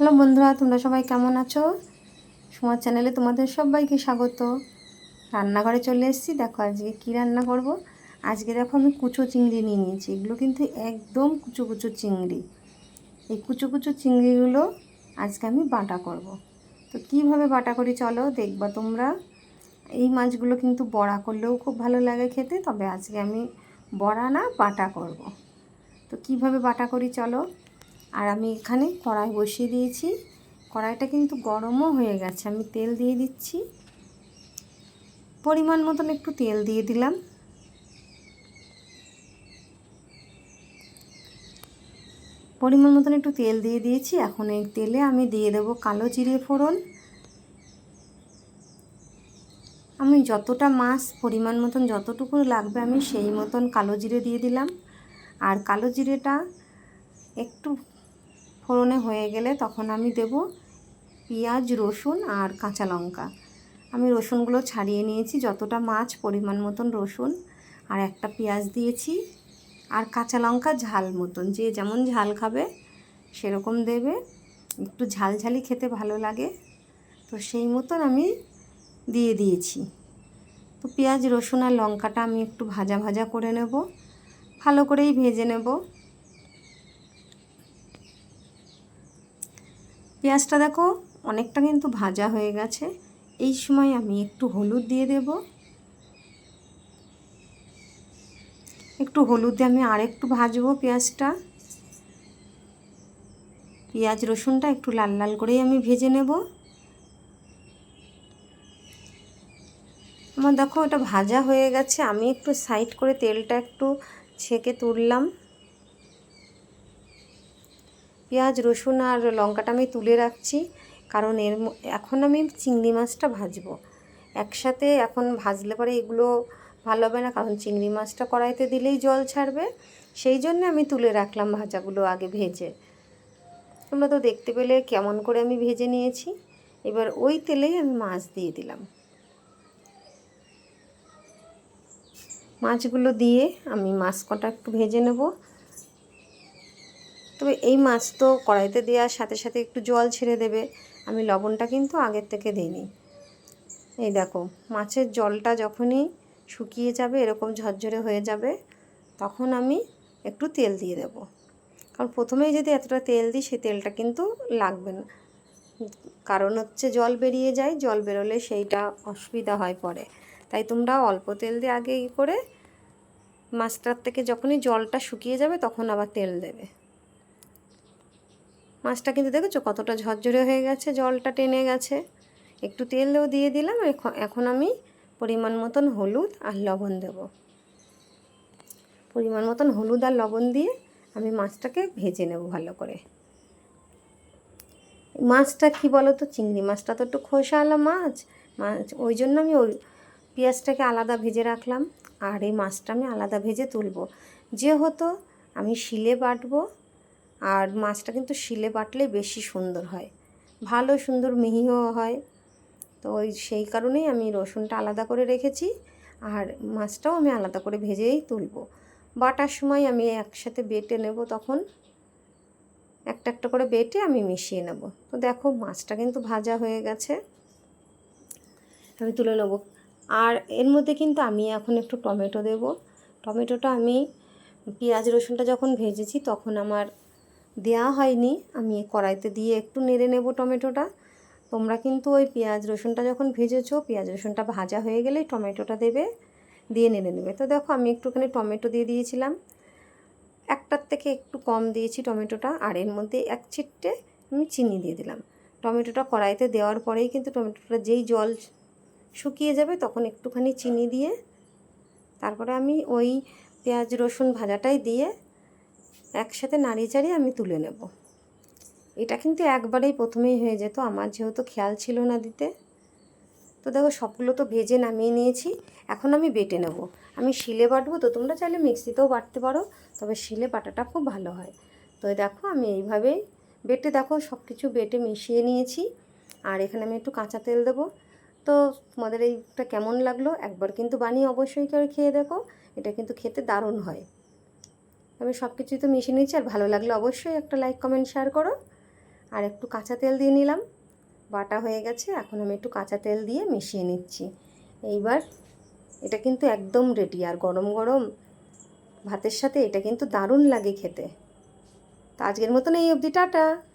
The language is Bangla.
হ্যালো বন্ধুরা, তোমরা সবাই কেমন আছো? সোমার চ্যানেলে তোমাদের সবাইকে স্বাগত। রান্নাঘরে চলে এসেছি। দেখো আজকে কী রান্না করব? আজকে দেখো আমি কুচো চিংড়ি নিয়ে নিয়েছি। এগুলো কিন্তু একদম কুচো কুচো চিংড়ি। এই কুচো কুচো চিংড়িগুলো আজকে আমি বাটা করব। তো কীভাবে বাটা করি চলো দেখবা তোমরা। এই মাছগুলো কিন্তু বড়া করলেও খুব ভালো লাগে খেতে, তবে আজকে আমি বড়া না বাটা করব। তো কীভাবে বাটা করি চলো। আর আমি এখানে কড়াই বসিয়ে দিয়েছি। কড়াইটা কিন্তু গরমও হয়ে গেছে। আমি তেল দিয়ে দিচ্ছি। পরিমাণ মতন একটু তেল দিয়ে দিলাম। পরিমাণ মতন একটু তেল দিয়ে দিয়েছি। এখন এই তেলে আমি দিয়ে দেবো কালো জিরে ফোড়ন। আমি যতটা মাছ পরিমাণ মতন যতটুকু লাগবে আমি সেই মতন কালো জিরে দিয়ে দিলাম। আর কালো জিরেটা একটু ফোড়নে হয়ে গেলে তখন আমি দেব পেঁয়াজ, রসুন আর কাঁচা লঙ্কা। আমি রসুনগুলো ছাড়িয়ে নিয়েছি, যতটা মাছ পরিমাণ মতন রসুন আর একটা পেঁয়াজ দিয়েছি। আর কাঁচা লঙ্কা ঝাল মতন, যে যেমন ঝাল খাবে সেরকম দেবে। একটু ঝালঝালি খেতে ভালো লাগে। তো সেই মতন আমি দিয়ে দিয়েছি। তো পেঁয়াজ, রসুন আর লঙ্কাটা আমি একটু ভাজা ভাজা করে নেব। ভালো করেই ভেজে নেব। পেঁয়াজটা দেখো অনেকটা কিন্তু ভাজা হয়ে গেছে। এই সময় আমি একটু হলুদ দিয়ে দেব। একটু হলুদ দিয়ে আমি আর একটু ভাজবো পেঁয়াজটা। পেঁয়াজ রসুনটা একটু লাল লাল করেই আমি ভেজে নেব। আমার দেখো এটা ভাজা হয়ে গেছে। আমি একটু সাইড করে তেলটা একটু ছেঁকে তুললাম। পেঁয়াজ, রসুন আর লঙ্কাটা আমি তুলে রাখছি, কারণ এর এখন আমি চিংড়ি মাছটা ভাজবো। একসাথে এখন ভাজলে পরে এগুলো ভালো হবে না, কারণ চিংড়ি মাছটা কড়াইতে দিলেই জল ছাড়বে। সেই জন্য আমি তুলে রাখলাম ভাজাগুলো আগে ভেজে। তোমরা তো দেখতে পেলে কেমন করে আমি ভেজে নিয়েছি। এবার ওই তেলেই আমি মাছ দিয়ে দিলাম। মাছগুলো দিয়ে আমি মাছ কটা একটু ভেজে নেব। তবে এই মাছ তো কড়াইতে দেওয়ার সাথে সাথে একটু জল ছেড়ে দেবে। আমি লবণটা কিন্তু আগের থেকে দিইনি। এই দেখো, মাছের জলটা যখনই শুকিয়ে যাবে, এরকম ঝরঝরে হয়ে যাবে, তখন আমি একটু তেল দিয়ে দেব। কারণ প্রথমেই যদি এতটা তেল দিই, সেই তেলটা কিন্তু লাগবে না। কারণ হচ্ছে জল বেরিয়ে যায়, জল বেরোলে সেইটা অসুবিধা হয় পরে। তাই তোমরা অল্প তেল দিয়ে আগে ই করে মাছটার থেকে যখনই জলটা শুকিয়ে যাবে, তখন আবার তেল দেবে। মাছটা কিন্তু দেখেছ কতটা ঝরঝরে হয়ে গেছে, জলটা টেনে গেছে। একটু তেলও দিয়ে দিলাম, এখন আমি পরিমাণ মতন হলুদ আর লবণ দেব। পরিমাণ মতন হলুদ আর লবণ দিয়ে আমি মাছটাকে ভেজে নেব ভালো করে। মাছটা কি বলো তো চিংড়ি মাছটা তো একটু খোসাওয়ালা মাছ। মাছ ওই জন্য আমি ওই পেঁয়াজটাকে আলাদা ভেজে রাখলাম। আর এই মাছটা আমি আলাদা ভেজে তুলব। যে হতো আমি শিলে বাটবো আর মাছটা কিন্তু শিলে বাটলে বেশি সুন্দর হয়। ভালো সুন্দর মিহিও হয়। তো ওই সেই কারণেই আমি রসুনটা আলাদা করে রেখেছি আর মাছটাও আমি আলাদা করে ভেজেই তুলব। বাটার সময় আমি একসাথে বেটে নেব তখন। একটা একটা করে বেটে আমি মিশিয়ে নেব। তো দেখো মাছটা কিন্তু ভাজা হয়ে গেছে। আমি তুলে নেব। আর এর মধ্যে কিন্তু আমি এখন একটু টমেটো দেব। টমেটোটা আমি পেঁয়াজ রসুনটা যখন ভেজেছি তখন আমার দেওয়া হয়নি। আমি কড়াইতে দিয়ে একটু নেড়ে নেব টমেটোটা। তোমরা কিন্তু ওই পেঁয়াজ রসুনটা যখন ভেজেছো, পেঁয়াজ রসুনটা ভাজা হয়ে গেলেই টমেটোটা দেবে, দিয়ে নেড়ে নেবে। তো দেখো, আমি একটুখানি টমেটো দিয়ে দিয়েছিলাম। একটার থেকে একটু কম দিয়েছি টমেটোটা, আর এর মধ্যে এক ছিটটে আমি চিনি দিয়ে দিলাম। টমেটোটা কড়াইতে দেওয়ার পরেই কিন্তু টমেটোটা যেই জল শুকিয়ে যাবে তখন একটুখানি চিনি দিয়ে, তারপরে আমি ওই পেঁয়াজ রসুন ভাজাটাই দিয়ে একসাথে নাড়িয়ে চাড়িয়ে আমি তুলে নেব। এটা কিন্তু একবারেই প্রথমেই হয়ে যেত, আমার যেহেতু খেয়াল ছিল না দিতে। তো দেখো, সবগুলো তো ভেজে নামিয়ে নিয়েছি, এখন আমি বেটে নেব। আমি শিলে বাটবো, তো তোমরা চাইলে মিক্সিতেও বাটতে পারো, তবে শিলে বাটাটা খুব ভালো হয়। তো দেখো, আমি এইভাবেই বেটে, দেখো সব কিছু বেটে মিশিয়ে নিয়েছি। আর এখানে আমি একটু কাঁচা তেল দেবো। তো তোমাদের এইটা কেমন লাগল, একবার কিন্তু বানিয়ে অবশ্যই করে খেয়ে দেখো। এটা কিন্তু খেতে দারুণ হয়। আমি সব কিছুই তো মিশিয়ে নিচ্ছি আর ভালো লাগলে অবশ্যই একটা লাইক কমেন্ট শেয়ার করো। আর একটু কাঁচা তেল দিয়ে নিলাম। বাটা হয়ে গেছে, এখন আমি একটু কাঁচা তেল দিয়ে মিশিয়ে নিচ্ছি। এইবার এটা কিন্তু একদম রেডি আর গরম গরম ভাতের সাথে এটা কিন্তু দারুণ লাগে খেতে। তা আজকের মতন এই অবধি, টাটা!